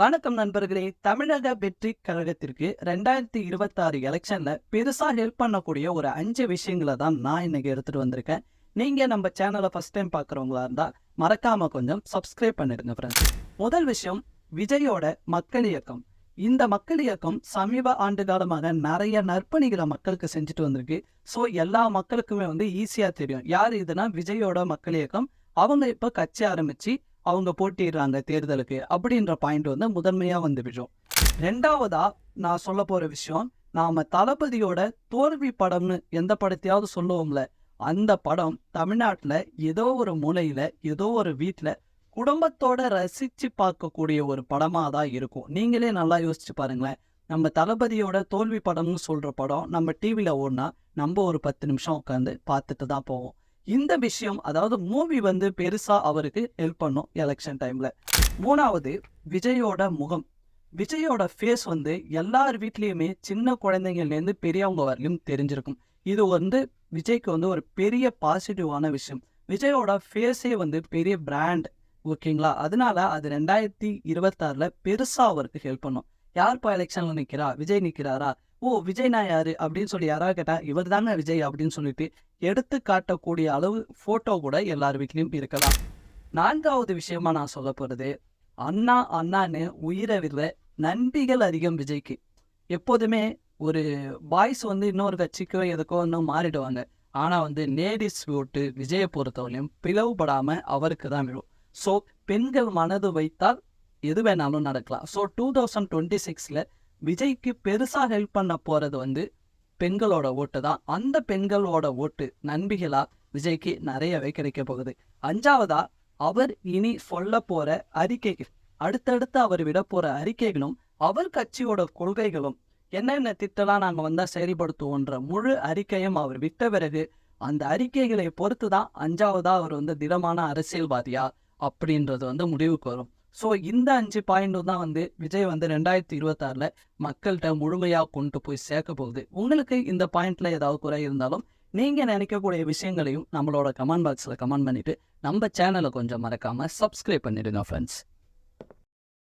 வணக்கம் நண்பர்களே. தமிழக வெற்றி கழகத்திற்கு ரெண்டாயிரத்தி இருபத்தாறு எலெக்ஷன்ல பெருசா ஹெல்ப் பண்ணக்கூடிய ஒரு அஞ்சு விஷயங்களை தான் நான் இன்னைக்கு எடுத்துட்டு வந்திருக்கேன். நீங்க நம்ம சேனலை ஃபர்ஸ்ட் டைம் பாக்குறவங்களா இருந்தா மறக்காம கொஞ்சம் சப்ஸ்கிரைப் பண்ணிடுங்க ஃப்ரெண்ட்ஸ் முதல் விஷயம் விஜயோட மக்கள் இயக்கம். இந்த மக்கள் இயக்கம் சமீப ஆண்டு காலமாக நிறைய நற்பணிகளை மக்களுக்கு செஞ்சுட்டு வந்திருக்கு. ஸோ எல்லா மக்களுக்குமே வந்து ஈஸியாக தெரியும். யார் இதுனா விஜயோட மக்கள் இயக்கம். அவங்க இப்போ கட்சி ஆரம்பிச்சு அவங்க போட்டிடுறாங்க தேர்தலுக்கு அப்படின்ற பாயிண்ட் வந்து முதன்மையாக வந்துவிடும் ரெண்டாவதா நான் சொல்ல போகிற விஷயம் நாம தளபதியோட தோல்வி படம்னு எந்த படத்தையாவது சொல்லுவோம்ல அந்த படம் தமிழ்நாட்டில் ஏதோ ஒரு மூலையில ஏதோ ஒரு வீட்டில் குடும்பத்தோட ரசிச்சு பார்க்கக்கூடிய ஒரு படமாக தான் இருக்கும். நீங்களே நல்லா யோசிச்சு பாருங்களேன். நம்ம தளபதியோட தோல்வி படம்னு சொல்ற படம் நம்ம டிவியில் ஓடினா நம்ம ஒரு பத்து நிமிஷம் உட்காந்து பார்த்துட்டு தான் போவோம். இந்த விஷயம் அதாவது மூவி வந்து பெருசா அவருக்கு ஹெல்ப் பண்ணும் எலெக்ஷன் டைம்ல மூணாவது விஜயோட முகம். விஜயோட ஃபேஸ் வந்து எல்லார் வீட்லேயுமே சின்ன குழந்தைங்கள்லேருந்து பெரியவங்க வரையிலும் தெரிஞ்சிருக்கும். இது வந்து விஜய்க்கு வந்து ஒரு பெரிய பாசிட்டிவான விஷயம். விஜயோட ஃபேஸே வந்து பெரிய பிராண்ட் ஓகேங்களா? அதனால அது ரெண்டாயிரத்தி இருபத்தாறில் பெருசா அவருக்கு ஹெல்ப் பண்ணும். யார்ப்பா எலெக்ஷன்ல நிக்கிறா? விஜய் நிக்கிறாரா? ஓ விஜய்னா யாரு? அப்படின்னு சொல்லி யாராவது கேட்டா இவர் தாங்க விஜய் அப்படின்னு சொல்லிட்டு எடுத்து காட்டக்கூடிய அளவு போட்டோ கூட எல்லார் வீட்லயும் இருக்கலாம். நான்காவது விஷயமா நான் சொல்ல போறது அண்ணா அண்ணான்னு உயிரை விட நன்றிகள் அதிகம் விஜய்க்கு. எப்போதுமே ஒரு பாய்ஸ் வந்து இன்னொரு கட்சிக்கோ எதுக்கோ இன்னும் மாறிடுவாங்க. ஆனா வந்து லேடிஸ் ஓட்டு விஜயை பொறுத்தவரையும் பிளவுபடாம அவருக்கு தான் விழும். ஸோ பெண்கள் மனது வைத்தால் எது வேணாலும் நடக்கலாம். ஸோ டூ தௌசண்ட் டுவெண்ட்டி சிக்ஸில் விஜய்க்கு பெருசாக ஹெல்ப் பண்ண போகிறது வந்து பெண்களோட ஓட்டு தான். அந்த பெண்களோட ஓட்டு நண்பிகளா விஜய்க்கு நிறையவே கிடைக்க போகுது. அஞ்சாவதா அவர் இனி சொல்ல போற அறிக்கைகள் அடுத்தடுத்து அவர் விட போற அறிக்கைகளும் அவர் கட்சியோட கொள்கைகளும் என்னென்ன திட்டலாம் நாங்கள் வந்தா செயல்படுத்துவோன்ற முழு அறிக்கையும் அவர் விட்ட பிறகு அந்த அறிக்கைகளை பொறுத்து தான் அஞ்சாவதா அவர் வந்து திடமான அரசியல்வாதியா அப்படின்றது வந்து முடிவுக்கு வரும். ஸோ இந்த அஞ்சு பாயிண்ட்டும் தான் வந்து விஜய் வந்து ரெண்டாயிரத்தி இருபத்தாறில் மக்கள்கிட்ட முழுமையாக கொண்டு போய் சேர்க்க போகுது. உங்களுக்கு இந்த பாயிண்ட்ல ஏதாவது குறை இருந்தாலும் நீங்கள் நினைக்கக்கூடிய விஷயங்களையும் நம்மளோட கமெண்ட் பாக்ஸில் கமெண்ட் பண்ணிட்டு நம்ம சேனலை கொஞ்சம் மறக்காமல் சப்ஸ்கிரைப் பண்ணிடுங்க ஃப்ரெண்ட்ஸ்